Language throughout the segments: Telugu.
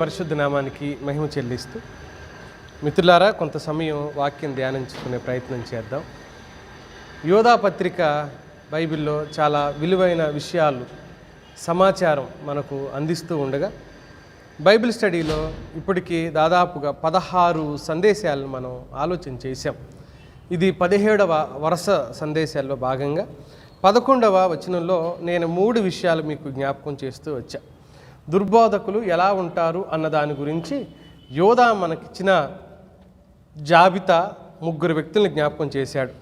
పరిశుద్ధ నామానికి మహిమ చెల్లిస్తూ మిత్రులారా కొంత సమయం వాక్యం ధ్యానించుకునే ప్రయత్నం చేద్దాం. యోధా పత్రిక బైబిల్లో చాలా విలువైన విషయాలు సమాచారం మనకు అందిస్తూ ఉండగా బైబిల్ స్టడీలో ఇప్పటికీ దాదాపుగా పదహారు సందేశాలను మనం ఆలోచన చేశాం. ఇది పదిహేడవ వరుస సందేశాల్లో భాగంగా పదకొండవ వచనంలో నేను మూడు విషయాలు మీకు జ్ఞాపకం చేస్తూ వచ్చాను దుర్బోధకులు ఎలా ఉంటారు అన్న దాని గురించి యోధా మనకిచ్చిన జాబితా ముగ్గురు వ్యక్తుల్ని జ్ఞాపకం చేశాడు.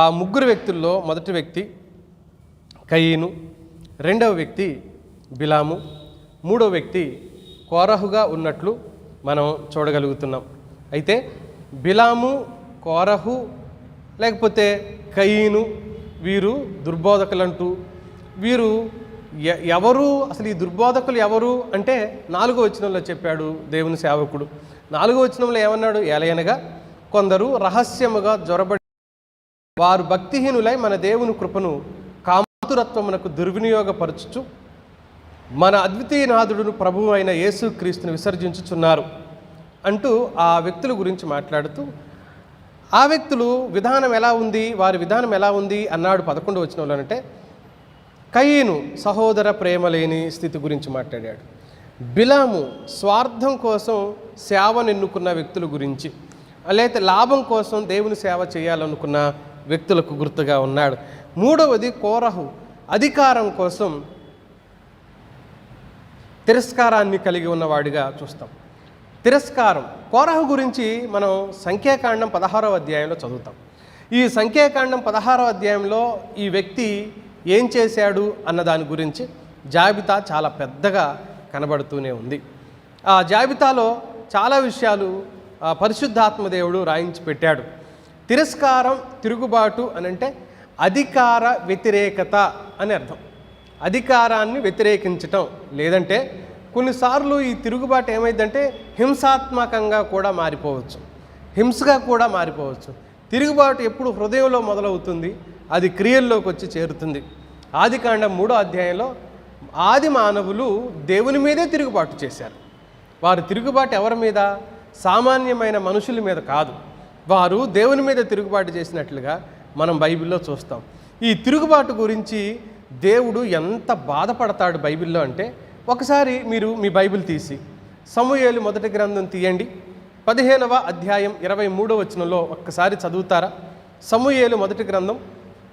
ఆ ముగ్గురు వ్యక్తుల్లో మొదటి వ్యక్తి కయీను రెండవ వ్యక్తి బిలాము మూడవ వ్యక్తి కోరహుగా ఉన్నట్లు మనం చూడగలుగుతున్నాం. అయితే బిలాము కోరహు లేకపోతే కయీను వీరు దుర్బోధకులంటూ వీరు ఎవరు అసలు ఈ దుర్బోధకులు ఎవరు అంటే నాలుగో వచనంలో చెప్పాడు దేవుని సేవకుడు. నాలుగో వచనంలో ఏమన్నాడు? ఏలయనగా కొందరు రహస్యముగా జొరబడి వారు భక్తిహీనులై మన దేవుని కృపను కామాతురత్వమునకు దుర్వినియోగపరచుచు మన అద్వితీయనాథుడును ప్రభువు అయిన యేసుక్రీస్తుని విసర్జించుచున్నారు అంటూ ఆ వ్యక్తుల గురించి మాట్లాడుతూ ఆ వ్యక్తులు విధానం ఎలా ఉంది? వారి విధానం ఎలా ఉంది? అన్నాడు పదకొండు వచ్చిన అంటే కయీను సహోదర ప్రేమ లేని స్థితి గురించి మాట్లాడాడు. బిలాము స్వార్థం కోసం సేవను ఎన్నుకున్న వ్యక్తుల గురించి లేకపోతే లాభం కోసం దేవుని సేవ చేయాలనుకున్న వ్యక్తులకు గుర్తుగా ఉన్నాడు. మూడవది కోరహు అధికారం కోసం తిరస్కారాన్ని కలిగి ఉన్నవాడిగా చూస్తాం. తిరస్కారం కోరహు గురించి మనం సంఖ్యాకాండం పదహారవ అధ్యాయంలో చదువుతాం. ఈ సంఖ్యాకాండం పదహారవ అధ్యాయంలో ఈ వ్యక్తి ఏం చేశాడు అన్న దాని గురించి జాబితా చాలా పెద్దగా కనబడుతూనే ఉంది. ఆ జాబితాలో చాలా విషయాలు పరిశుద్ధాత్మదేవుడు రాయించి పెట్టాడు. తిరస్కారం తిరుగుబాటు అని అంటే అధికార వ్యతిరేకత అని అర్థం. అధికారాన్ని వ్యతిరేకించటం లేదంటే కొన్నిసార్లు ఈ తిరుగుబాటు ఏమైందంటే హింసాత్మకంగా కూడా మారిపోవచ్చు. హింసగా కూడా మారిపోవచ్చు. తిరుగుబాటు ఎప్పుడు హృదయంలో మొదలవుతుంది? అది క్రియల్లోకి వచ్చి చేరుతుంది. ఆదికాండం మూడో అధ్యాయంలో ఆది మానవులు దేవుని మీదే తిరుగుబాటు చేశారు. వారు తిరుగుబాటు ఎవరి మీద? సామాన్యమైన మనుషుల మీద కాదు. వారు దేవుని మీద తిరుగుబాటు చేసినట్లుగా మనం బైబిల్లో చూస్తాం. ఈ తిరుగుబాటు గురించి దేవుడు ఎంత బాధపడతాడు బైబిల్లో అంటే ఒకసారి మీరు మీ బైబిల్ తీసి సమూహేలు మొదటి గ్రంథం తీయండి. పదిహేనవ అధ్యాయం ఇరవై మూడో వచనంలో ఒక్కసారి చదువుతారా? సమూహేలు మొదటి గ్రంథం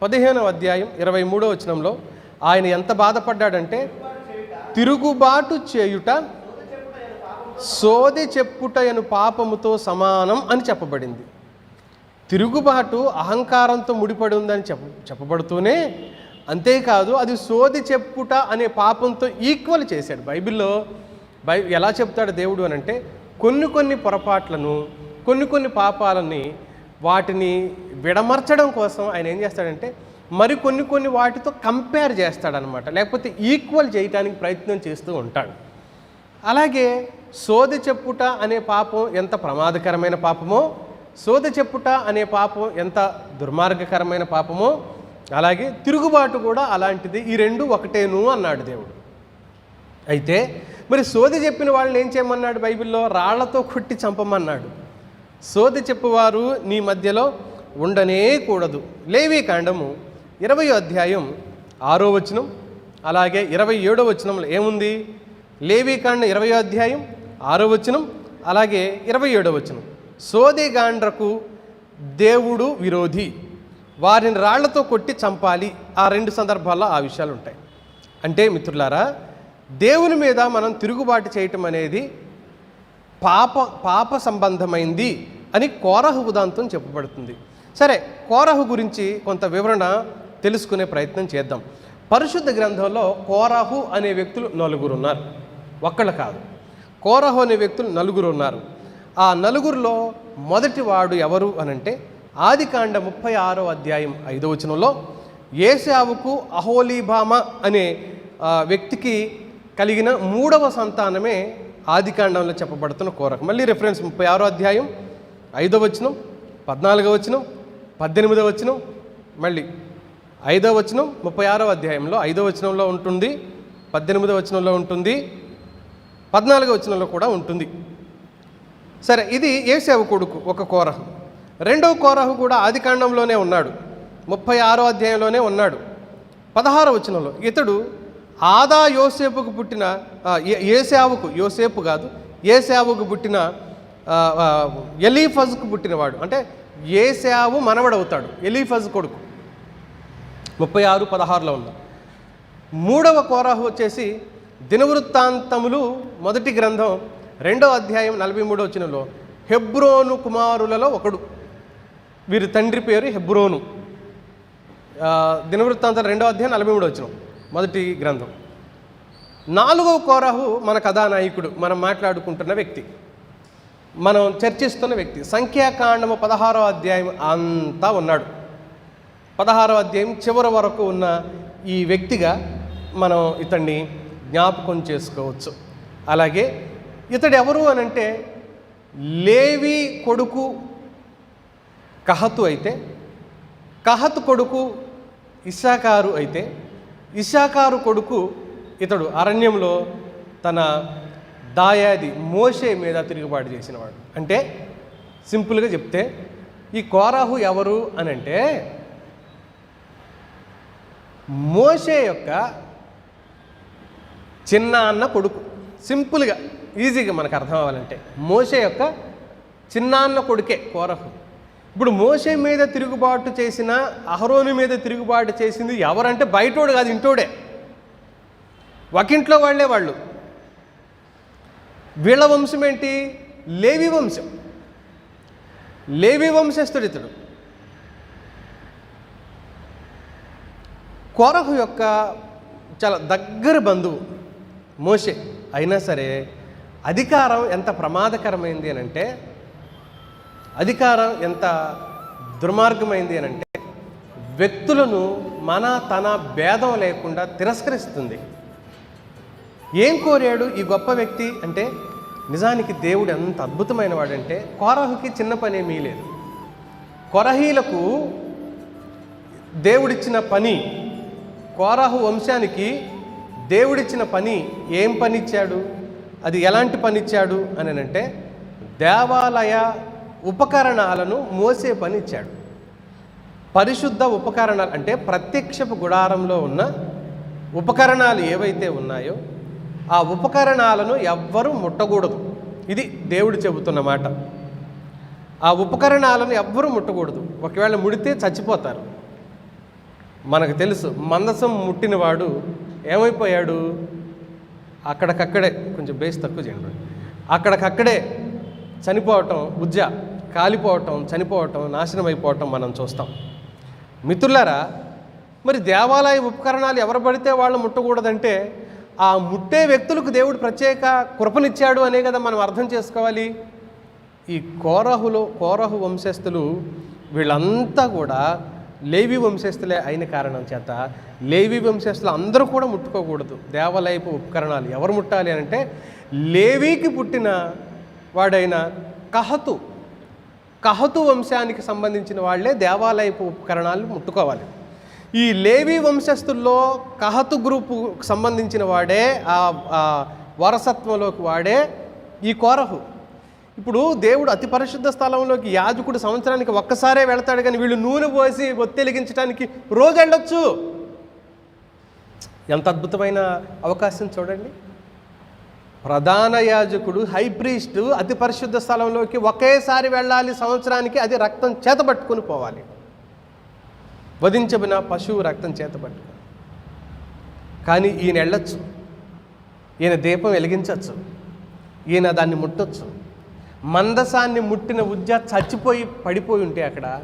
పదిహేనవ అధ్యాయం ఇరవై మూడో వచనంలో ఆయన ఎంత బాధపడ్డాడంటే తిరుగుబాటు చేయుట సోది చెప్పుటయను పాపముతో సమానం అని చెప్పబడింది. తిరుగుబాటు అహంకారంతో ముడిపడి ఉందని చెప్ప చెప్పబడుతూనే అంతేకాదు అది సోది చెప్పుట అనే పాపంతో ఈక్వల్ చేశాడు. బైబిల్లో బై ఎలా చెప్తాడు దేవుడు అని అంటే కొన్ని కొన్ని పొరపాట్లను కొన్ని కొన్ని పాపాలని వాటిని విడమర్చడం కోసం ఆయన ఏం చేస్తాడంటే మరి కొన్ని కొన్ని వాటితో కంపేర్ చేస్తాడనమాట. లేకపోతే ఈక్వల్ చేయటానికి ప్రయత్నం చేస్తూ ఉంటాడు. అలాగే సోది చెప్పుట అనే పాపం ఎంత ప్రమాదకరమైన పాపమో సోది చెప్పుట అనే పాపం ఎంత దుర్మార్గకరమైన పాపమో అలాగే తిరుగుబాటు కూడా అలాంటిది. ఈ రెండు ఒకటేను అన్నాడు దేవుడు. అయితే మరి సోది చెప్పిన వాళ్ళని ఏం చేయమన్నాడు బైబిల్లో? రాళ్ళతో కొట్టి చంపమన్నాడు. సోది చెప్పువారు నీ మధ్యలో ఉండనే కూడదు. లేవి కాండము ఇరవై అధ్యాయం ఆరో వచనం అలాగే ఇరవై ఏడో వచనంలో ఏముంది? లేవీకాండ ఇరవై అధ్యాయం ఆరో వచనం అలాగే ఇరవై ఏడో వచనం. సోదిగాండ్రకు దేవుడు విరోధి. వారిని రాళ్ళతో కొట్టి చంపాలి. ఆ రెండు సందర్భాల్లో ఆ విషయాలు ఉంటాయి అంటే మిత్రులారా దేవుని మీద మనం తిరుగుబాటు చేయటం అనేది పాప పాప సంబంధమైంది అని కోరహు ఉదాంతం చెప్పబడుతుంది. సరే కోరహు గురించి కొంత వివరణ తెలుసుకునే ప్రయత్నం చేద్దాం. పరిశుద్ధ గ్రంథంలో కోరహు అనే వ్యక్తులు నలుగురు ఉన్నారు. ఒక్కళ్ళు కాదు. కోరహు అనే వ్యక్తులు నలుగురు ఉన్నారు. ఆ నలుగురిలో మొదటి వాడు ఎవరు అనంటే ఆదికాండ ముప్పై ఆరో అధ్యాయం ఐదో వచనంలో ఏసావుకు అహోలీభామ అనే వ్యక్తికి కలిగిన మూడవ సంతానమే ఆదికాండంలో చెప్పబడుతున్న కోరక. మళ్ళీ రిఫరెన్స్ ముప్పై ఆరో అధ్యాయం ఐదో వచనం పద్నాలుగో వచనం పద్దెనిమిదో వచనం మళ్ళీ ఐదో వచనం ముప్పై ఆరో అధ్యాయంలో ఐదో వచనంలో ఉంటుంది పద్దెనిమిదో వచనంలో ఉంటుంది పద్నాలుగో వచనంలో కూడా ఉంటుంది. సరే ఇది ఏసేవ కొడుకు ఒక కోరహు. రెండవ కోరహు కూడా ఆదికాండంలోనే ఉన్నాడు. ముప్పై ఆరో అధ్యాయంలోనే ఉన్నాడు. పదహారో వచనంలో ఇతడు ఆదా యోసేపుకు పుట్టిన ఏ- సేవకు యోసేపు కాదు ఏశావుకు పుట్టిన ఎలీఫజ్కు పుట్టినవాడు అంటే ఏశావు మనవడవుతాడు ఎలీఫజ్ కొడుకు. ముప్పై ఆరు పదహారులో ఉంది మూడవ కోరాహు వచ్చేసి దినవృత్తాంతములు మొదటి గ్రంథం రెండో అధ్యాయం నలభై మూడో వచ్చినలో హెబ్రోను కుమారులలో ఒకడు. వీరి తండ్రి పేరు హెబ్రోను. దినవృత్తాంతం రెండవ రెండో అధ్యాయం నలభై మూడో వచ్చినాం మొదటి గ్రంథం. నాలుగవ కోరహు మన కథానాయకుడు మనం మాట్లాడుకుంటున్న వ్యక్తి. మనం చర్చిస్తున్న వ్యక్తి. సంఖ్యాకాండము పదహారో అధ్యాయం అంతా ఉన్నాడు. పదహారో అధ్యాయం చివరి వరకు ఉన్న ఈ వ్యక్తిగా మనం ఇతన్ని జ్ఞాపకం చేసుకోవచ్చు. అలాగే ఇతడు ఎవరు అని అంటే లేవి కొడుకు కహతు అయితే కహతు కొడుకు ఇషాకారు అయితే ఇషాకారు కొడుకు ఇతడు అరణ్యంలో తన దాయాది మోషే మీద తిరుగుబాటు చేసినవాడు. అంటే సింపుల్గా చెప్తే ఈ కోరాహు ఎవరు అని అంటే మోషే యొక్క చిన్న అన్న కొడుకు. సింపుల్గా ఈజీగా మనకు అర్థం అవ్వాలంటే మోషే యొక్క చిన్నాన్న కొడుకే కోరహు. ఇప్పుడు మోషే మీద తిరుగుబాటు చేసిన అహరోను మీద తిరుగుబాటు చేసింది ఎవరంటే బయటోడు కాదు ఇంటోడే. ఒకింట్లో వాళ్ళే వాళ్ళు. వీళ్ళ వంశం ఏంటి? లేవి వంశం. లేవి వంశస్థుడు ఇతడు కోరహు యొక్క చాలా దగ్గర బంధువు మోషే. అయినా సరే అధికారం ఎంత ప్రమాదకరమైంది అని అంటే అధికారం ఎంత దుర్మార్గమైంది అని అంటే వ్యక్తులను మన తన భేదం లేకుండా తిరస్కరిస్తుంది. ఏం కోరాడు ఈ గొప్ప వ్యక్తి అంటే నిజానికి దేవుడు ఎంత అద్భుతమైన వాడంటే కోరహుకి చిన్న పని ఏమీ లేదు. కొరహీలకు దేవుడిచ్చిన పని కోరాహు వంశానికి దేవుడిచ్చిన పని ఏం పని ఇచ్చాడు అది ఎలాంటి పనిచ్చాడు అని అంటే దేవాలయ ఉపకరణాలను మోసే పని ఇచ్చాడు పరిశుద్ధ ఉపకరణాలు అంటే ప్రత్యక్షపు గుడారంలో ఉన్న ఉపకరణాలు ఏవైతే ఉన్నాయో ఆ ఉపకరణాలను ఎవ్వరూ ముట్టకూడదు. ఇది దేవుడు చెబుతున్న మాట. ఆ ఉపకరణాలను ఎవ్వరూ ముట్టకూడదు. ఒకవేళ ముడితే చచ్చిపోతారు. మనకు తెలుసు మందసం ముట్టినవాడు ఏమైపోయాడు? అక్కడికక్కడే కొంచెం బేస్ తక్కువ చేయండి. అక్కడికక్కడే చనిపోవటం బుజ్జ కాలిపోవటం చనిపోవటం నాశనం అయిపోవటం మనం చూస్తాం. మిత్రులారా మరి దేవాలయ ఉపకరణాలు ఎవరు పడితే వాళ్ళు ముట్టకూడదంటే ఆ ముట్టే వ్యక్తులకు దేవుడు ప్రత్యేక కృపనిచ్చాడు అనే కదా మనం అర్థం చేసుకోవాలి. ఈ కోరహులో కోరహు వంశస్థులు వీళ్ళంతా కూడా లేవి వంశస్థులే అయిన కారణం చేత లేవి వంశస్థులు అందరూ కూడా ముట్టుకోకూడదు. దేవాలయపు ఉపకరణాలు ఎవరు ముట్టాలి అని అంటే లేవీకి పుట్టిన వాడైన కహతు కహతు వంశానికి సంబంధించిన వాళ్ళే దేవాలయపు ఉపకరణాలు ముట్టుకోవాలి. ఈ లేవి వంశస్థుల్లో కహతు గ్రూపు సంబంధించిన వాడే ఆ వారసత్వంలోకి వాడే ఈ కోరహు. ఇప్పుడు దేవుడు అతి పరిశుద్ధ స్థలంలోకి యాజకుడు సంవత్సరానికి ఒక్కసారే వెళ్తాడు కానీ వీళ్ళు నూనె పోసి ఒత్తిలిగించడానికి రోజు వెళ్ళొచ్చు ఎంత అద్భుతమైన అవకాశం చూడండి. ప్రధాన యాజకుడు హై ప్రీస్ట్ అతి పరిశుద్ధ స్థలంలోకి ఒకేసారి వెళ్ళాలి సంవత్సరానికి అది రక్తం చేతబట్టుకొని పోవాలి. వధించబడిన పశువు రక్తం చేతబట్టుకొని కానీ ఈయన వెళ్ళొచ్చు. ఈయన దీపం వెలిగించవచ్చు ఈయన దాన్ని ముట్టొచ్చు. మందసాన్ని ముట్టిన ఉద్య చచ్చిపోయి పడిపోయి ఉంటే అక్కడ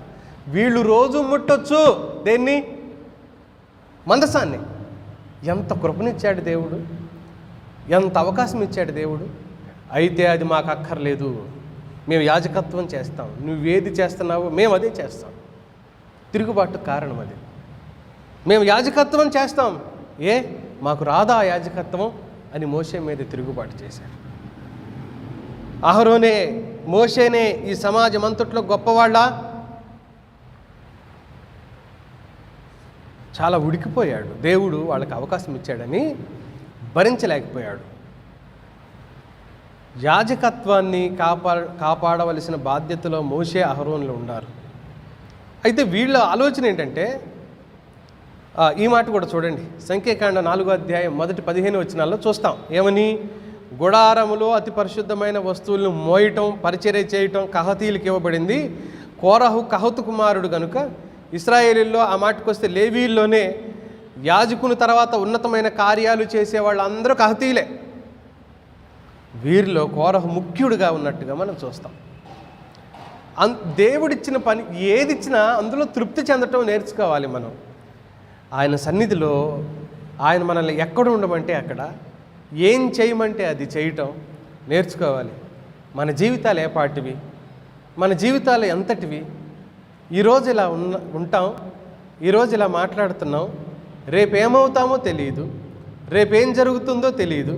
వీళ్ళు రోజు ముట్టొచ్చు. దేన్ని? మందసాన్ని. ఎంత కృపనిచ్చాడు దేవుడు. ఎంత అవకాశం ఇచ్చాడు దేవుడు? అయితే అది మాకు అక్కర్లేదు. మేము యాజకత్వం చేస్తాం. నువ్వేది చేస్తున్నావో మేము అదే చేస్తాం. తిరుగుబాటు కారణం అది. మేము యాజకత్వం చేస్తాం. ఏ? మాకు రాదా యాజకత్వం? అని మోసే మీద తిరుగుబాటు చేశారు అహరోనే మోషేనే ఈ సమాజం అంతట్లో గొప్పవాళ్ళ? చాలా ఉడికిపోయాడు. దేవుడు వాళ్ళకి అవకాశం ఇచ్చాడని భరించలేకపోయాడు. యాజకత్వాన్ని కాపా కాపాడవలసిన బాధ్యతలో మోసే అహరోన్లు ఉన్నారు అయితే వీళ్ళ ఆలోచన ఏంటంటే ఈ మాట కూడా చూడండి. సంఖ్యాకాండ నాలుగో అధ్యాయం మొదటి పదిహేను వచనాల్లో చూస్తాం. ఏమని? గుడారములో అతి పరిశుద్ధమైన వస్తువులను మోయటం పరిచర్య చేయటం కహతీలకు ఇవ్వబడింది. కోరహు కహతు కుమారుడు కనుక ఇస్రాయేలీల్లో ఆ మాటకొస్తే లేవీల్లోనే యాజకుని తర్వాత ఉన్నతమైన కార్యాలు చేసే వాళ్ళందరూ కహతీలే. వీరిలో కోరహ ముఖ్యుడిగా ఉన్నట్టుగా మనం చూస్తాం. అన్ దేవుడిచ్చిన పని ఏదిచ్చినా అందులో తృప్తి చెందటం నేర్చుకోవాలి మనం. ఆయన సన్నిధిలో ఆయన మనల్ని ఎక్కడ ఉండమంటే అక్కడ ఏం చేయమంటే అది చేయటం నేర్చుకోవాలి. మన జీవితాలు ఏపాటివి మన జీవితాలు ఎంతటివి? ఈరోజు ఇలా ఉన్న ఉంటాం ఈరోజు ఇలా మాట్లాడుతున్నాం రేపు ఏమవుతామో తెలియదు రేపేం జరుగుతుందో తెలియదు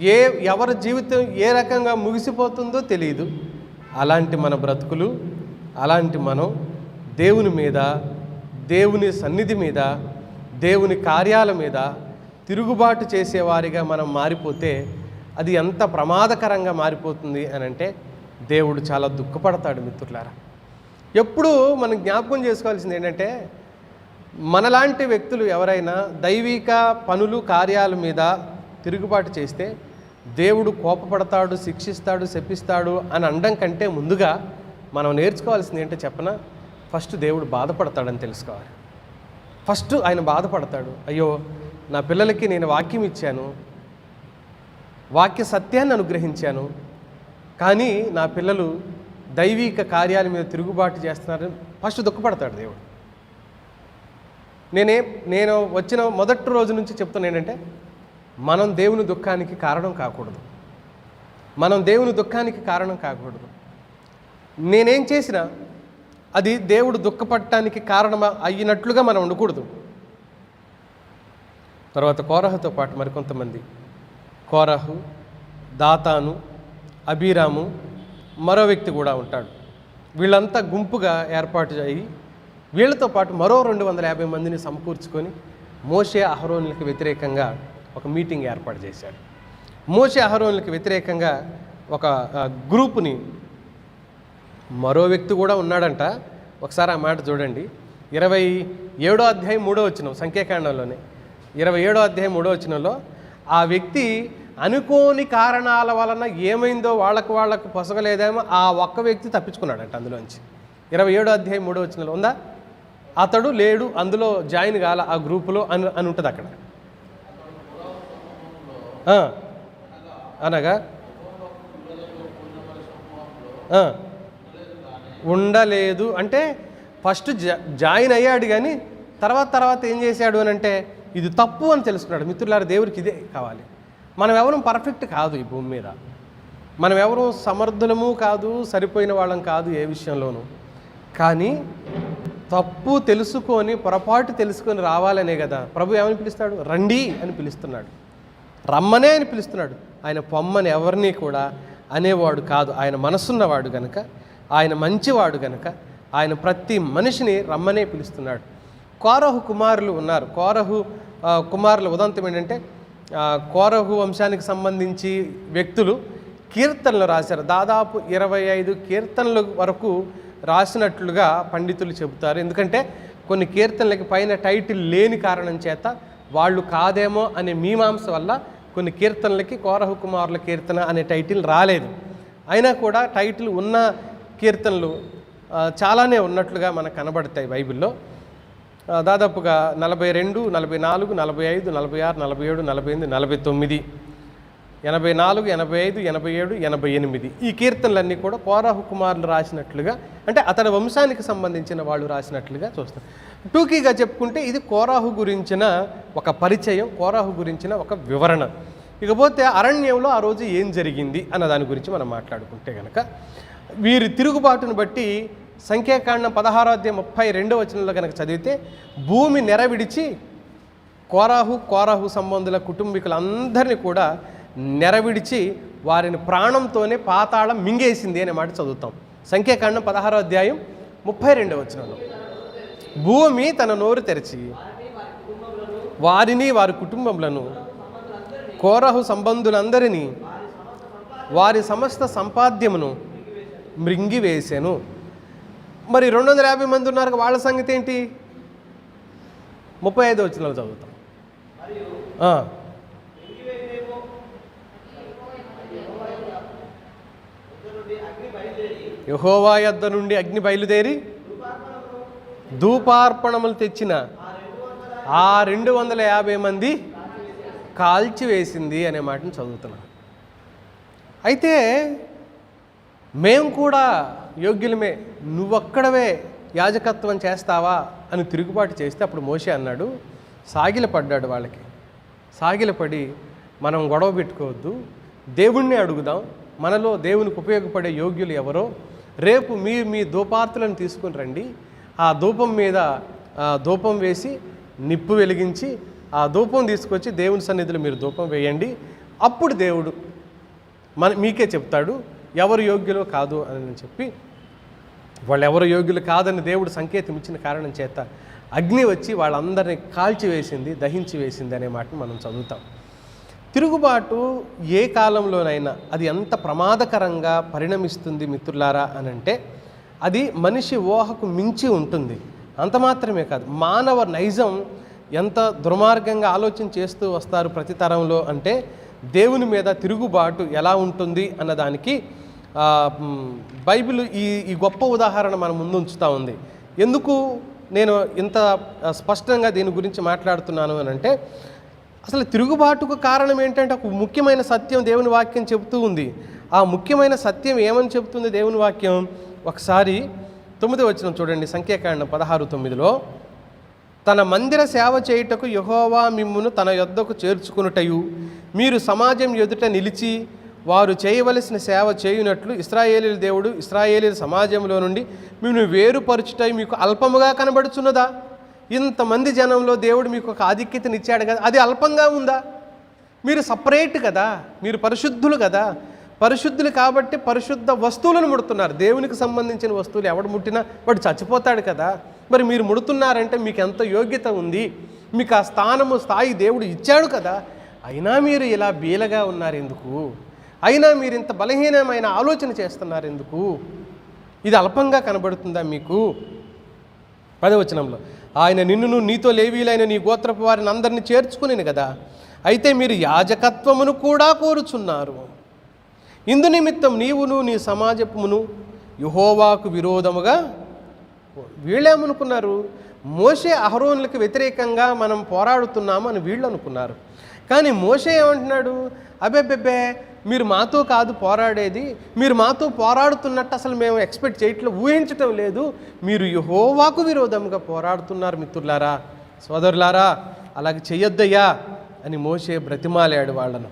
ఏ ఎవరి జీవితం ఏ రకంగా ముగిసిపోతుందో తెలియదు అలాంటి మన బ్రతుకులు అలాంటి మనం దేవుని మీద దేవుని సన్నిధి మీద దేవుని కార్యాల మీద తిరుగుబాటు చేసేవారిగా మనం మారిపోతే అది ఎంత ప్రమాదకరంగా మారిపోతుంది అని అంటే దేవుడు చాలా దుఃఖపడతాడు మిత్రులారా. ఎప్పుడు మనం జ్ఞాపకం చేసుకోవాల్సింది ఏంటంటే మనలాంటి వ్యక్తులు ఎవరైనా దైవిక పనులు కార్యాల మీద తిరుగుబాటు చేస్తే దేవుడు కోపపడతాడు శిక్షిస్తాడు శపిస్తాడు అని అనడం కంటే ముందుగా మనం నేర్చుకోవాల్సింది ఏంటో చెప్పన? ఫస్ట్ దేవుడు బాధపడతాడని తెలుసుకోవాలి. ఫస్ట్ ఆయన బాధపడతాడు. అయ్యో నా పిల్లలకి నేను వాక్యం ఇచ్చాను వాక్య సత్యాన్ని అనుగ్రహించాను కానీ నా పిల్లలు దైవిక కార్యాల మీద తిరుగుబాటు చేస్తున్నారని ఫస్ట్ దుఃఖపడతాడు దేవుడు. నేనే నేను వచ్చిన మొదటి రోజు నుంచి చెప్తున్నా ఏంటంటే మనం దేవుని దుఃఖానికి కారణం కాకూడదు. మనం దేవుని దుఃఖానికి కారణం కాకూడదు. నేనేం చేసినా అది దేవుడు దుఃఖపడటానికి కారణం అయినట్లుగా మనం ఉండకూడదు. తర్వాత కోరహతో పాటు మరికొంతమంది. కోరహు దాతాను అబీరాము మరో వ్యక్తి కూడా ఉంటాడు. వీళ్ళంతా గుంపుగా ఏర్పాటు అయ్యి వీళ్ళతో పాటు మరో రెండు వందల యాభై మందిని సమకూర్చుకొని మోషే అహరోన్లకు వ్యతిరేకంగా ఒక మీటింగ్ ఏర్పాటు చేశాడు మోషే అహరోన్లకు వ్యతిరేకంగా ఒక గ్రూప్ని గ్రూపుని మరో వ్యక్తి కూడా ఉన్నాడంట. ఒకసారి ఆ మాట చూడండి. ఇరవై ఏడో అధ్యాయం మూడో వచ్చిన సంఖ్యాకాండంలోనే. ఇరవై ఏడో అధ్యాయం మూడో వచ్చినలో ఆ వ్యక్తి అనుకోని కారణాల వలన ఏమైందో వాళ్ళకు వాళ్ళకు పొసగలేదేమో ఆ ఒక్క వ్యక్తి తప్పించుకున్నాడంట అందులోంచి. ఇరవై ఏడో అధ్యాయం మూడో వచ్చినలో ఉందా? అతడు లేడు అందులో జాయిన్ కాల ఆ గ్రూపులో అని అని ఉంటుంది అక్కడ. అనగా ఉండలేదు అంటే ఫస్ట్ జా జాయిన్ అయ్యాడు కానీ తర్వాత తర్వాత ఏం చేశాడు అని అంటే ఇది తప్పు అని తెలుసుకున్నాడు. మిత్రులారా దేవుడికి ఇదే కావాలి. మనం ఎవరం పర్ఫెక్ట్ కాదు ఈ భూమి మీద. మనం ఎవరు సమర్థులము కాదు సరిపోయిన వాళ్ళం కాదు ఏ విషయంలోనూ. కానీ తప్పు తెలుసుకొని పొరపాటు తెలుసుకొని రావాలనే కదా. ప్రభు ఏమని పిలుస్తాడు? రండి అని పిలుస్తున్నాడు. రమ్మనే అని పిలుస్తున్నాడు. ఆయన పొమ్మని ఎవరిని కూడా అనేవాడు కాదు. ఆయన మనసున్నవాడు గనుక ఆయన మంచివాడు గనుక ఆయన ప్రతి మనిషిని రమ్మనే పిలుస్తున్నాడు. కోరహు కుమారులు ఉన్నారు. కోరహు కుమారుల ఉదంతం ఏంటంటే కోరహు వంశానికి సంబంధించి వ్యక్తులు కీర్తనలు రాశారు. దాదాపు ఇరవై ఐదు కీర్తనల వరకు రాసినట్లుగా పండితులు చెబుతారు. ఎందుకంటే కొన్ని కీర్తనలకి పైన టైటిల్ లేని కారణం చేత వాళ్ళు కాదేమో అనే మీమాంస వల్ల కొన్ని కీర్తనలకి కోరహు కుమారుల కీర్తన అనే టైటిల్ రాలేదు. అయినా కూడా టైటిల్ ఉన్న కీర్తనలు చాలానే ఉన్నట్లుగా మనకు కనబడతాయి బైబిల్లో. దాదాపుగా నలభై రెండు నలభై నాలుగు నలభై ఐదు నలభై ఆరు నలభై ఏడు నలభై ఎనిమిది నలభై తొమ్మిది ఎనభై నాలుగు ఎనభై ఐదు ఎనభై ఏడు ఎనభై ఎనిమిది. ఈ కీర్తనలన్నీ కూడా కోరాహు కుమారులు రాసినట్లుగా అంటే అతని వంశానికి సంబంధించిన వాళ్ళు రాసినట్లుగా చూస్తాం. టూకీగా చెప్పుకుంటే ఇది కోరాహు గురించిన ఒక పరిచయం కోరాహు గురించిన ఒక వివరణ. ఇకపోతే అరణ్యంలో ఆ రోజు ఏం జరిగింది అన్న దాని గురించి మనం మాట్లాడుకుంటే కనుక వీరి తిరుగుబాటును బట్టి సంఖ్యాకాండం పదహారో అధ్యాయం ముప్పై రెండో వచనంలో కనుక చదివితే భూమి నెరవిడిచి కోరాహు కోరాహు సంబంధుల కుటుంబీకులందరినీ కూడా నెరవిడిచి వారిని ప్రాణంతోనే పాతాళం మింగేసింది అనే మాట చదువుతాం. సంఖ్యాకాండం పదహారో అధ్యాయం ముప్పై రెండవ వచనంలో. భూమి తన నోరు తెరిచి వారిని వారి కుటుంబములను కోరహు సంబంధులందరినీ వారి సమస్త సంపాద్యమును మృంగివేశాను మరి రెండు వందల యాభై మంది ఉన్నారు వాళ్ళ సంగతి ఏంటి? ముప్పై ఐదు వచ్చిన చదువుతాం. యహోవా యొద్ద నుండి అగ్ని బయలుదేరి ధూపార్పణములు తెచ్చిన ఆ రెండు వందల యాభై మంది కాల్చివేసింది అనే మాటను చదువుతున్నాను అయితే మేము కూడా యోగ్యులమే నువ్వొక్కడవే యాజకత్వం చేస్తావా అని తిరుగుబాటు చేస్తే అప్పుడు మోషే అన్నాడు సాగిలపడ్డాడు వాళ్ళకి. సాగిలపడి మనం గొడవ పెట్టుకోవద్దు దేవుణ్ణి అడుగుదాం మనలో దేవునికి ఉపయోగపడే యోగ్యులు ఎవరో రేపు మీరు మీ ధూపార్తులను తీసుకుని రండి. ఆ ధూపం మీద ధూపం వేసి నిప్పు వెలిగించి ఆ ధూపం తీసుకొచ్చి దేవుని సన్నిధిలో మీరు ధూపం వేయండి. అప్పుడు దేవుడు మన మీకే చెప్తాడు ఎవరు యోగ్యులో కాదు అని చెప్పి. వాళ్ళు ఎవరు యోగ్యులు కాదని దేవుడు సంకేతం ఇచ్చిన కారణం చేత అగ్ని వచ్చి వాళ్ళందరినీ కాల్చి వేసింది దహించి వేసింది అనే మాట మనం చదువుతాం. తిరుగుబాటు ఏ కాలంలోనైనా అది ఎంత ప్రమాదకరంగా పరిణమిస్తుంది మిత్రులారా అని అంటే అది మనిషి ఊహకు మించి ఉంటుంది. అంత మాత్రమే కాదు. మానవ నైజం ఎంత దుర్మార్గంగా ఆలోచన చేస్తూ వస్తారు ప్రతి తరంలో అంటే దేవుని మీద తిరుగుబాటు ఎలా ఉంటుంది అన్నదానికి బైబిల్ ఈ ఈ గొప్ప ఉదాహరణ మన ముందు ఉంచుతూ ఉంది. ఎందుకు నేను ఇంత స్పష్టంగా దీని గురించి మాట్లాడుతున్నాను అని అంటే అసలు తిరుగుబాటుకు కారణం ఏంటంటే ఒక ముఖ్యమైన సత్యం దేవుని వాక్యం చెబుతూ ఉంది. ఆ ముఖ్యమైన సత్యం ఏమని చెబుతుంది దేవుని వాక్యం? ఒకసారి తొమ్మిది వచ్చిన చూడండి సంఖ్యాకాండం పదహారు తొమ్మిదిలో. తన మందిర సేవ చేయుటకు యహోవా మిమ్మును తన యొద్దకు చేర్చుకునుటయు. మీరు సమాజం ఎదుట నిలిచి వారు చేయవలసిన సేవ చేయునట్లు ఇస్రాయేలీల దేవుడు ఇస్రాయేలీల సమాజంలో నుండి మిమ్మల్ని వేరుపరచుటై మీకు అల్పముగా కనబడుచున్నదా? ఇంతమంది జనంలో దేవుడు మీకు ఒక ఆధిక్యతనిచ్చాడు కదా. అది అల్పంగా ఉందా? మీరు సపరేట్ కదా. మీరు పరిశుద్ధులు కదా. పరిశుద్ధులు కాబట్టి పరిశుద్ధ వస్తువులను ముడుతున్నారు. దేవునికి సంబంధించిన వస్తువులు ఎవడు ముట్టినా వాడు చచ్చిపోతాడు కదా. మరి మీరు ముడుతున్నారంటే మీకు ఎంత యోగ్యత ఉంది? మీకు ఆ స్థానము స్థాయి దేవుడు ఇచ్చాడు కదా. అయినా మీరు ఇలా బీలగా ఉన్నారు ఎందుకు అయినా మీరు ఇంత బలహీనమైన ఆలోచన చేస్తున్నారు ఎందుకు ఇది అల్పంగా కనబడుతుందా మీకు? పదవచనంలో. ఆయన నిన్నును నీతో లేవీలైన నీ గోత్రపు వారిని అందరిని చేర్చుకునేను కదా. అయితే మీరు యాజకత్వమును కూడా కోరుచున్నారు. ఇందు నిమిత్తం నీవును నీ సమాజమును యుహోవాకు విరోధముగా వీళ్ళేమనుకున్నారు మోషే అహరోన్లకు వ్యతిరేకంగా మనం పోరాడుతున్నామని వీళ్ళు అనుకున్నారు. కానీ మోషే ఏమంటున్నాడు? అబెబ్బెబ్బే మీరు మాతో కాదు పోరాడేది. మీరు మాతో పోరాడుతున్నట్టు అసలు మేము ఎక్స్పెక్ట్ చేయట్లేదు ఊహించటం లేదు. మీరు యహోవాకు విరోధంగా పోరాడుతున్నారు మిత్రులారా సోదరులారా. అలాగే చెయ్యొద్దయ్యా అని మోషే బ్రతిమాలాడు వాళ్ళను.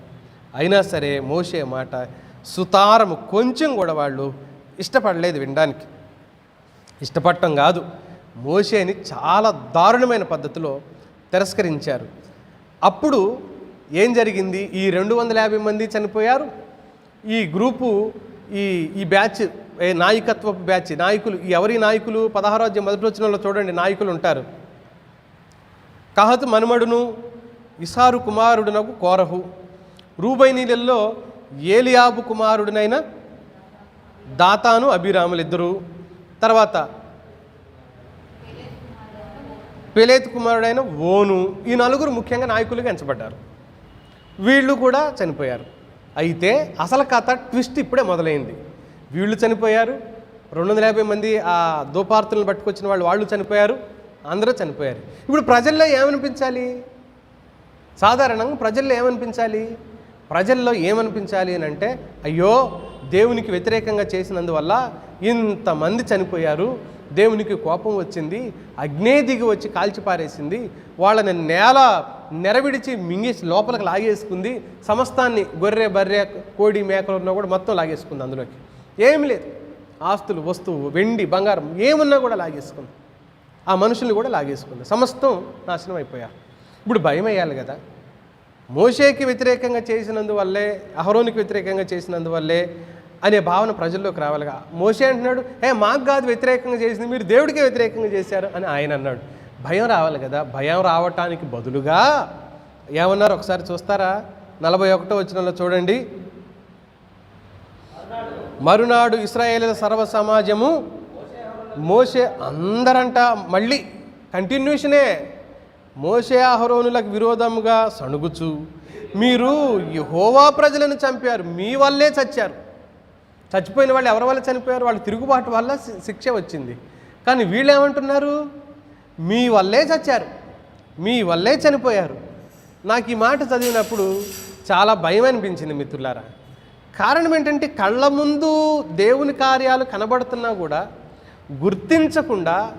అయినా సరే మోషే మాట సుతారము కొంచెం కూడా వాళ్ళు ఇష్టపడలేదు వినడానికి. ఇష్టపడటం కాదు. మోషేని చాలా దారుణమైన పద్ధతిలో తిరస్కరించారు. అప్పుడు ఏం జరిగింది? ఈ రెండు వందల యాభై మంది చనిపోయారు. ఈ గ్రూపు ఈ ఈ బ్యాచ్ నాయకత్వ బ్యాచ్ నాయకులు ఎవరి నాయకులు? పదహారో అధ్యాయం మొదటి వచ్చినలో చూడండి నాయకులు ఉంటారు. కహతు మనుమడును ఇసారు కుమారుడునకు కోరహు. రూబైనీలలో ఏలియాబు కుమారుడునైన దాతాను అభిరాములు ఇద్దరు. తర్వాత పెలేత్ కుమారుడైన ఓను. ఈ నలుగురు ముఖ్యంగా నాయకులుగా ఎంచబడ్డారు. వీళ్ళు కూడా చనిపోయారు. అయితే అసలు కథ ట్విస్ట్ ఇప్పుడే మొదలైంది. వీళ్ళు చనిపోయారు. రెండు వందల యాభై మంది ఆ దోపార్తులను పట్టుకొచ్చిన వాళ్ళు వాళ్ళు చనిపోయారు. అందరూ చనిపోయారు. ఇప్పుడు ప్రజల్లో ఏమనిపించాలి? సాధారణంగా ప్రజల్లో ఏమనిపించాలి? ప్రజల్లో ఏమనిపించాలి అని అంటే అయ్యో దేవునికి వ్యతిరేకంగా చేసినందువల్ల ఇంతమంది చనిపోయారు. దేవునికి కోపం వచ్చింది. అగ్నే దిగి వచ్చి కాల్చిపారేసింది. వాళ్ళని నేల నెరవిడిచి మింగేసి లోపలికి లాగేసుకుంది. సమస్తాన్ని గొర్రె బర్రె కోడి మేకలు ఉన్నా కూడా మొత్తం లాగేసుకుంది అందులోకి. ఏమి లేదు. ఆస్తులు వస్తువు వెండి బంగారం ఏమున్నా కూడా లాగేసుకుంది. ఆ మనుషుల్ని కూడా లాగేసుకుంది. సమస్తం నాశనం అయిపోయారు ఇప్పుడు భయం వేయాలి కదా. మోషేకి వ్యతిరేకంగా చేసినందువల్లే అహరోనికి వ్యతిరేకంగా చేసినందువల్లే అనే భావన ప్రజల్లోకి రావాలిగా మోషే అంటున్నాడు ఏ మాకు కాదు వ్యతిరేకంగా చేసింది మీరు దేవుడికే వ్యతిరేకంగా చేశారు అని ఆయన అన్నాడు. భయం రావాలి కదా భయం రావటానికి బదులుగా ఏమన్నారు ఒకసారి చూస్తారా? నలభై ఒకటో వచ్చినలో చూడండి. మరునాడు ఇస్రాయేల్ సర్వ సమాజము మోసే అందరంట మళ్ళీ కంటిన్యూషనే మోసే ఆహరోనులకు విరోధముగా సణుగుచు మీరు యెహోవా ప్రజలను చంపారు మీ వల్లే చచ్చారు. చచ్చిపోయిన వాళ్ళు ఎవరి వల్ల చనిపోయారు? వాళ్ళు తిరుగుబాటు వల్ల శిక్ష వచ్చింది. కానీ వీళ్ళు ఏమంటున్నారు మీ వల్లే చచ్చారు. మీ వల్లే చనిపోయారు. నాకు ఈ మాట చదివినప్పుడు చాలా భయం అనిపించింది మిత్రులారా. కారణం ఏంటంటే కళ్ళ ముందు దేవుని కార్యాలు కనబడుతున్నా కూడా గుర్తించకుండా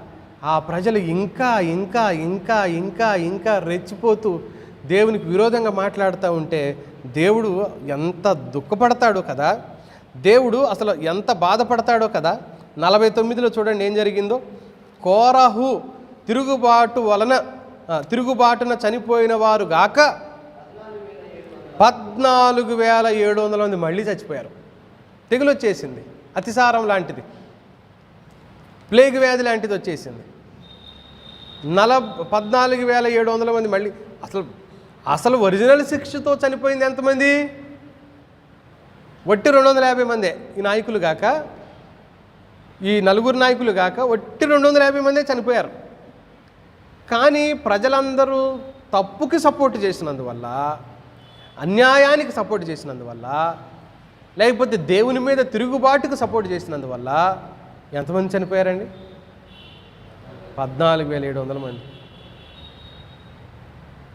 ఆ ప్రజలు ఇంకా ఇంకా ఇంకా ఇంకా ఇంకా రెచ్చిపోతూ దేవునికి విరోధంగా మాట్లాడుతూ ఉంటే దేవుడు ఎంత దుఃఖపడతాడో కదా. దేవుడు అసలు ఎంత బాధపడతాడో కదా. నలభై తొమ్మిదిలో చూడండి ఏం జరిగిందో. కోరహు తిరుగుబాటు వలన తిరుగుబాటున చనిపోయిన వారు గాక పద్నాలుగు వేల ఏడు వందల మంది మళ్ళీ చచ్చిపోయారు. తెగులు వచ్చేసింది. అతిసారం లాంటిది. ప్లేగ్ వ్యాధి లాంటిది వచ్చేసింది. నల పద్నాలుగు వేల ఏడు వందల మంది మళ్ళీ అసలు అసలు ఒరిజినల్ శిక్షతో చనిపోయింది ఎంతమంది? వట్టి రెండు వందల యాభై మందే ఈ నాయకులు గాక ఈ నలుగురు నాయకులు గాక వట్టి రెండు వందల యాభై మందే చనిపోయారు. కానీ ప్రజలందరూ తప్పుకి సపోర్ట్ చేసినందువల్ల అన్యాయానికి సపోర్ట్ చేసినందువల్ల లేకపోతే దేవుని మీద తిరుగుబాటుకు సపోర్ట్ చేసినందువల్ల ఎంతమంది చనిపోయారండి? పద్నాలుగు వేల ఏడు వందల మంది.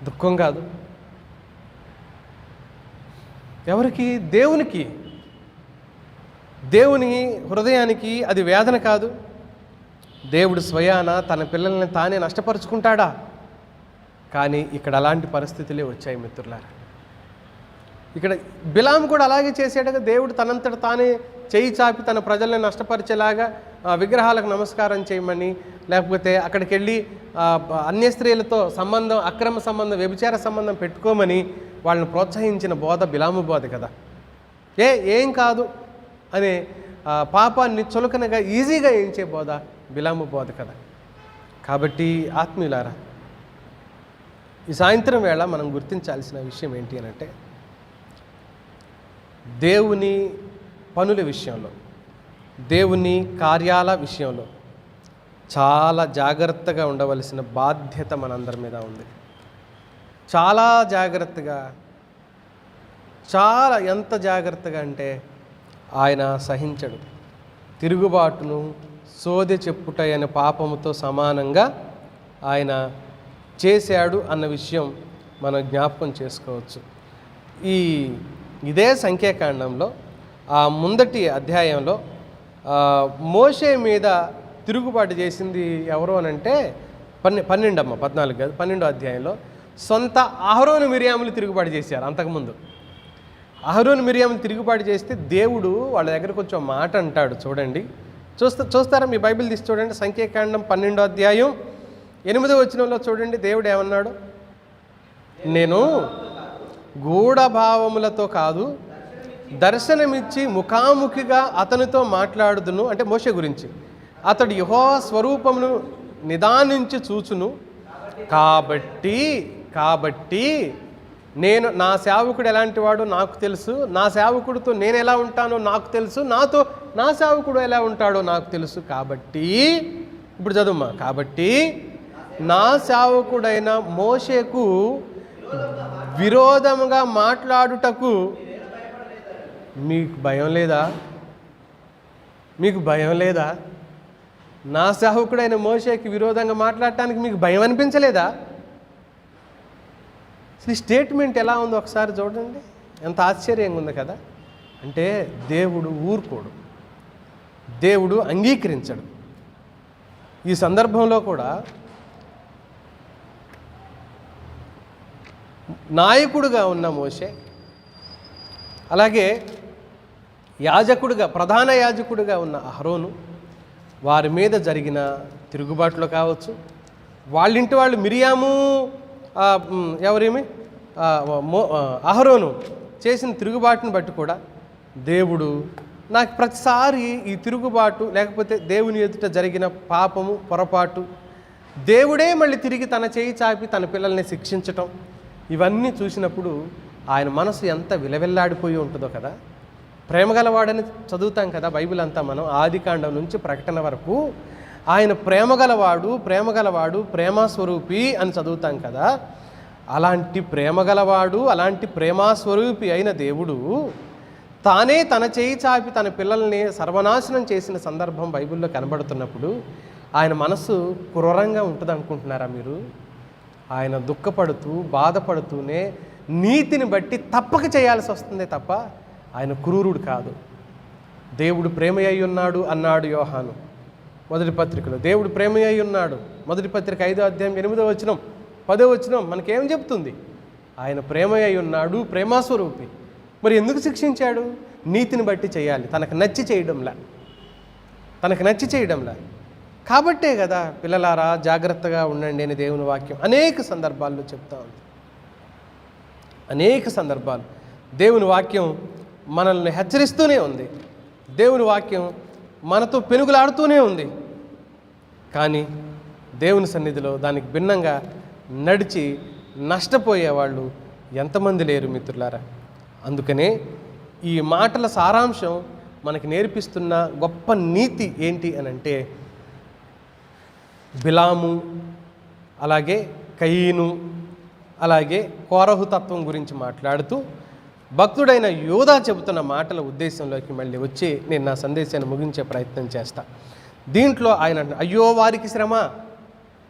దుఃఖం కాదు. ఎవరికి? దేవునికి. దేవుని హృదయానికి అది వేదన కాదు. దేవుడు స్వయాన తన పిల్లల్ని తానే నష్టపరుచుకుంటాడా? కానీ ఇక్కడ అలాంటి పరిస్థితులే వచ్చాయి మిత్రులారా. ఇక్కడ బిలాం కూడా అలాగే చేసేటగా దేవుడు తనంతట తానే చేయి చాపి తన ప్రజల్ని నష్టపరిచేలాగా విగ్రహాలకు నమస్కారం చేయమని లేకపోతే అక్కడికి వెళ్ళి అన్య స్త్రీలతో సంబంధం అక్రమ సంబంధం వ్యభిచార సంబంధం పెట్టుకోమని వాళ్ళని ప్రోత్సహించిన బోధ బిలాము బోధ కదా. ఏ ఏం కాదు అనే పాపాన్ని చులకనగా ఈజీగా ఏంచే బోధ బిలాము బోధ కదా కాబట్టి ఆత్మీయులారా ఈ సాయంత్రం వేళ మనం గుర్తించాల్సిన విషయం ఏంటి అని అంటే దేవుని పనుల విషయంలో దేవుని కార్యాల విషయంలో చాలా జాగ్రత్తగా ఉండవలసిన బాధ్యత మనందరి మీద ఉంది. చాలా జాగ్రత్తగా చాలా ఎంత జాగ్రత్తగా అంటే ఆయన సహించడు. తిరుగుబాటును సోదె చెప్పుట అనే పాపముతో సమానంగా ఆయన చేశాడు అన్న విషయం మనం జ్ఞాపకం చేసుకోవచ్చు. ఈ ఇదే సంఖ్యాకాండంలో ఆ ముందటి అధ్యాయంలో మోషే మీద తిరుగుబాటు చేసింది ఎవరు అని అంటే పన్నె పన్నెండమ్మ పద్నాలుగు కాదు పన్నెండో అధ్యాయంలో సొంత అహరోను మిరియాములు తిరుగుబాటు చేశారు అంతకుముందు అహరోను మిరియాములు తిరుగుబాటు చేస్తే దేవుడు వాళ్ళ దగ్గరకు కొంచెం మాట అంటాడు చూడండి. చూస్తా చూస్తారా? మీ బైబిల్ తీసి చూడండి. సంఖ్యాకాండం పన్నెండో అధ్యాయం. ఎనిమిదో వచనంలో చూడండి. దేవుడు ఏమన్నాడు? నేను గూఢభావములతో కాదు దర్శనమిచ్చి ముఖాముఖిగా అతనితో మాట్లాడుదును. అంటే మోష గురించి. అతడు యహో స్వరూపమును నిదానించి చూచును. కాబట్టి కాబట్టి నేను నా సేవకుడు ఎలాంటి వాడు నాకు తెలుసు. నా సేవకుడితో నేను ఎలా ఉంటానో నాకు తెలుసు. నాతో నా సేవకుడు ఎలా ఉంటాడో నాకు తెలుసు. కాబట్టి ఇప్పుడు చదువుమా? కాబట్టి నా సేవకుడైన మోషేకు విరోధముగా మాట్లాడుటకు మీకు భయం లేదా? మీకు భయం లేదా? నా సేవకుడైన మోషేకి విరోధంగా మాట్లాడటానికి మీకు భయం అనిపించలేదా? అసలు ఈ స్టేట్మెంట్ ఎలా ఉందో ఒకసారి చూడండి. ఎంత ఆశ్చర్యంగా ఉంది కదా. అంటే దేవుడు ఊరుకోడు. దేవుడు అంగీకరించడు. ఈ సందర్భంలో కూడా నాయకుడుగా ఉన్న మోషే అలాగే యాజకుడుగా ప్రధాన యాజకుడుగా ఉన్న అహరోను వారి మీద జరిగిన తిరుగుబాట్లు కావచ్చు. వాళ్ళింటి వాళ్ళు మిరియాము ఎవరేమి? మో అహరోను చేసిన తిరుగుబాటును బట్టి కూడా దేవుడు నాకు ప్రతిసారి ఈ తిరుగుబాటు లేకపోతే దేవుని ఎదుట జరిగిన పాపము పొరపాటు దేవుడే మళ్ళీ తిరిగి తన చేయి చాపి తన పిల్లల్ని శిక్షించటం ఇవన్నీ చూసినప్పుడు ఆయన మనసు ఎంత విలవిల్లాడిపోయి ఉంటుందో కదా. ప్రేమగలవాడని చదువుతాం కదా బైబిల్ అంతా మనం ఆదికాండం నుంచి ప్రకటన వరకు ఆయన ప్రేమగలవాడు ప్రేమగలవాడు ప్రేమస్వరూపి అని చదువుతాం కదా. అలాంటి ప్రేమగలవాడు అలాంటి ప్రేమాస్వరూపి అయిన దేవుడు తానే తన చేయి చాపి తన పిల్లల్ని సర్వనాశనం చేసిన సందర్భం బైబిల్లో కనబడుతున్నప్పుడు ఆయన మనసు క్రూరంగా ఉంటుంది అనుకుంటున్నారా మీరు? ఆయన దుఃఖపడుతూ బాధపడుతూనే నీతిని బట్టి తప్పక చేయాల్సి వస్తుంది తప్ప ఆయన క్రూరుడు కాదు. దేవుడు ప్రేమ అయి ఉన్నాడు అన్నాడు యోహాను. మొదటి పత్రికలో. దేవుడు ప్రేమ అయి ఉన్నాడు. మొదటి పత్రిక ఐదో అధ్యాయం ఎనిమిదో వచనం. పదో వచనం మనకేం చెప్తుంది? ఆయన ప్రేమ అయి ఉన్నాడు ప్రేమాస్వరూపి. మరి ఎందుకు శిక్షించాడు? నీతిని బట్టి చేయాలి. తనకు నచ్చి చేయడంలా. తనకు నచ్చి చేయడంలా. కాబట్టే కదా పిల్లలారా జాగ్రత్తగా ఉండండి అని దేవుని వాక్యం అనేక సందర్భాల్లో చెప్తా ఉంది. అనేక సందర్భాలు. దేవుని వాక్యం మనల్ని హెచ్చరిస్తూనే ఉంది. దేవుని వాక్యం మనతో పెనుగులాడుతూనే ఉంది. కానీ దేవుని సన్నిధిలో దానికి భిన్నంగా నడిచి నష్టపోయే వాళ్ళు ఎంతమంది లేరు మిత్రులారా? అందుకనే ఈ మాటల సారాంశం మనకి నేర్పిస్తున్న గొప్ప నీతి ఏంటి అని అంటే బిలాము అలాగే కయీను అలాగే కోరహు తత్వం గురించి మాట్లాడుతూ భక్తుడైన యోధా చెబుతున్న మాటల ఉద్దేశంలోకి మళ్ళీ వచ్చి నేను నా సందేశాన్ని ముగించే ప్రయత్నం చేస్తాను దీంట్లో ఆయన అయ్యో వారికి శ్రమ.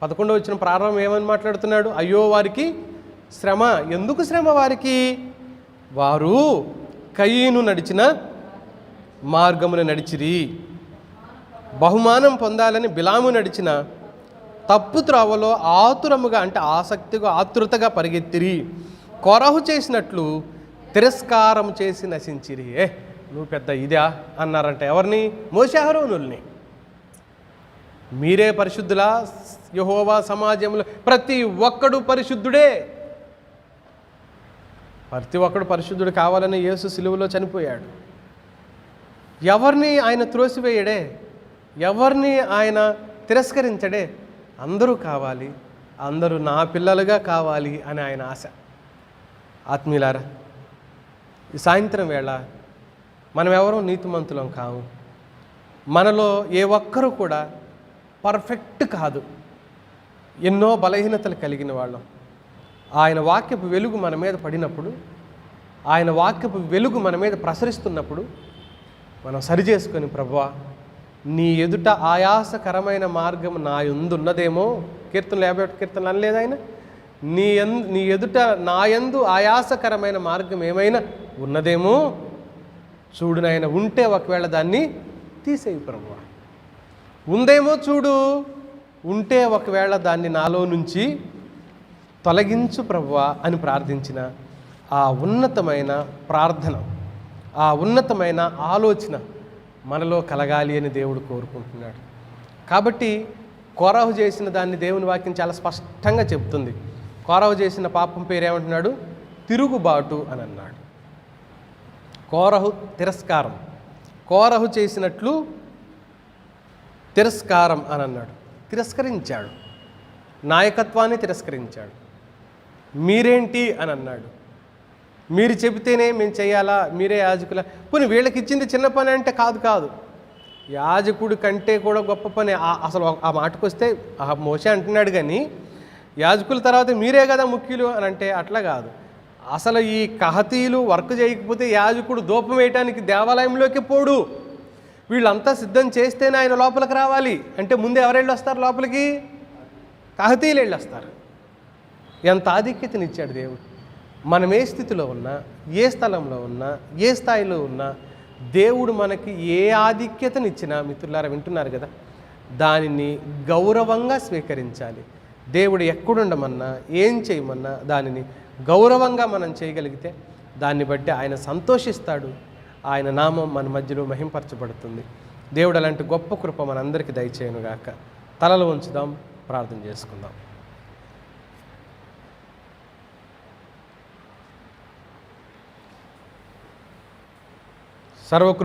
పదకొండవ వచ్చిన ప్రారంభం ఏమని మాట్లాడుతున్నాడు? అయ్యో వారికి శ్రమ. ఎందుకు శ్రమ వారికి? వారు కయ్యను నడిచిన మార్గమును నడిచిరి. బహుమానం పొందాలని బిలాము నడిచిన తప్పు త్రోవలో ఆతురముగా అంటే ఆసక్తిగా ఆతృతగా పరిగెత్తిరి. కొరహు చేసినట్లు తిరస్కారం చేసి నశించిరి. ఏ నువ్వు పెద్ద ఇదా? అన్నారంట ఎవరిని? మోషాహరోనుల్ని మీరే పరిశుద్ధులా? యహోవా సమాజంలో ప్రతి ఒక్కడు పరిశుద్ధుడే. ప్రతి ఒక్కడు పరిశుద్ధుడు కావాలని యేసు సిలువలో చనిపోయాడు. ఎవరిని ఆయన త్రోసివేయడే? ఎవరిని ఆయన తిరస్కరించడే? అందరూ కావాలి. అందరూ నా పిల్లలుగా కావాలి అని ఆయన ఆశ. ఆత్మీయులారా ఈ సాయంత్రం వేళ మనం ఎవరూ నీతిమంతులం కాము. మనలో ఏ ఒక్కరూ కూడా పర్ఫెక్ట్ కాదు. ఎన్నో బలహీనతలు కలిగిన వాళ్ళం. ఆయన వాక్యపు వెలుగు మన మీద పడినప్పుడు ఆయన వాక్యపు వెలుగు మన మీద ప్రసరిస్తున్నప్పుడు మనం సరి చేసుకొని ప్రభువా నీ ఎదుట ఆయాసకరమైన మార్గం నా ఉన్నదేమో కీర్తనలు యాభై ఒకటి కీర్తనలు అనలేదు ఆయన. నీ ఎందు నీ ఎదుట నా యందు ఆయాసకరమైన మార్గం ఏమైనా ఉన్నదేమో? చూడు నాయన ఉంటే ఒకవేళ దాన్ని తీసేయి ప్రభువా ఉందేమో చూడు. ఉంటే ఒకవేళ దాన్ని నాలో నుంచి తొలగించు ప్రభువా అని ప్రార్థించిన ఆ ఉన్నతమైన ప్రార్థన ఆ ఉన్నతమైన ఆలోచన మనలో కలగాలి అని దేవుడు కోరుకుంటున్నాడు. కాబట్టి కోరహు చేసిన దాన్ని దేవుని వాక్యం చాలా స్పష్టంగా చెప్తుంది కోరహు చేసిన పాపం పేరేమంటున్నాడు తిరుగుబాటు అని అన్నాడు. కోరహు తిరస్కారం. కోరహు చేసినట్లు తిరస్కారం అని అన్నాడు. తిరస్కరించాడు. నాయకత్వాన్ని తిరస్కరించాడు. మీరేంటి అని అన్నాడు. మీరు చెబితేనే మేము చేయాలా? మీరే యాజకుల? పోనీ వీళ్ళకి ఇచ్చింది చిన్న పని అంటే కాదు కాదు. యాజకుడి కంటే కూడా గొప్ప పని ఆ- అసలు ఆ మాటకు వస్తే ఆ మోస అంటున్నాడు కానీ యాజకుల తర్వాత మీరే కదా ముఖ్యులు అని అంటే అట్లా కాదు. అసలు ఈ కహతీలు వర్క్ చేయకపోతే యాజకుడు దూపం వేయటానికి దేవాలయంలోకి పోడు. వీళ్ళంతా సిద్ధం చేస్తేనే ఆయన లోపలికి రావాలి. అంటే ముందు ఎవరు వస్తారు లోపలికి? కాకతీయులు వెళ్ళి వస్తారు. ఎంత ఆధిక్యతనిచ్చాడు దేవుడు. మనం ఏ స్థితిలో ఉన్నా ఏ స్థలంలో ఉన్నా ఏ స్థాయిలో ఉన్నా దేవుడు మనకి ఏ ఆధిక్యతనిచ్చినా మిత్రులారా వింటున్నారు కదా? దానిని గౌరవంగా స్వీకరించాలి. దేవుడు ఎక్కడుండమన్నా ఏం చేయమన్నా దానిని గౌరవంగా మనం చేయగలిగితే దాన్ని బట్టి ఆయన సంతోషిస్తాడు. ఆయన నామం మన మధ్యలో మహింపరచబడుతుంది. దేవుడు అలాంటి గొప్ప కృప మనందరికీ దయచేయనుగాక తలలు ఉంచుదాం ప్రార్థన చేసుకుందాం. సర్వకృ